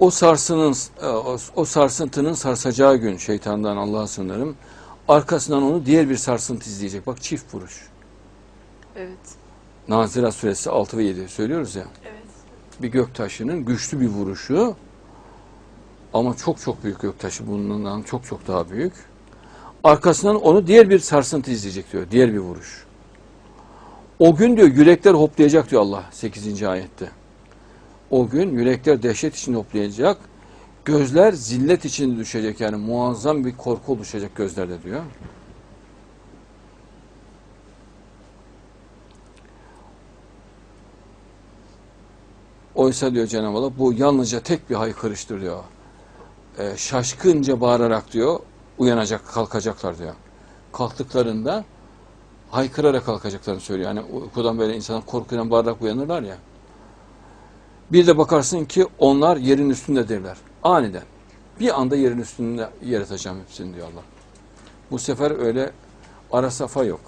O sarsının, e, o- sarsıntının sarsacağı gün şeytandan Allah'a sığınırım. Arkasından onu diğer bir sarsıntı izleyecek. Bak çift vuruş. Evet. Nazira suresi 6 ve 7 söylüyoruz ya. Evet. Bir göktaşının güçlü bir vuruşu ama çok çok büyük göktaşı bundan çok çok daha büyük. Arkasından onu diğer bir sarsıntı izleyecek diyor. Diğer bir vuruş. O gün diyor yürekler hoplayacak diyor Allah 8. ayette. O gün yürekler dehşet içinde hoplayacak. Gözler zillet içinde düşecek yani muazzam bir korku oluşacak gözlerde diyor. Oysa diyor Cenab-ı Allah bu yalnızca tek bir haykırıştır diyor. Ee, şaşkınca bağırarak diyor uyanacak kalkacaklar diyor. Kalktıklarında haykırarak kalkacaklarını söylüyor. Yani uykudan böyle insanlar korkudan bağırarak uyanırlar ya. Bir de bakarsın ki onlar yerin üstündedirler. Aniden. Bir anda yerin üstünde yaratacağım hepsini diyor Allah. Bu sefer öyle ara safa yok.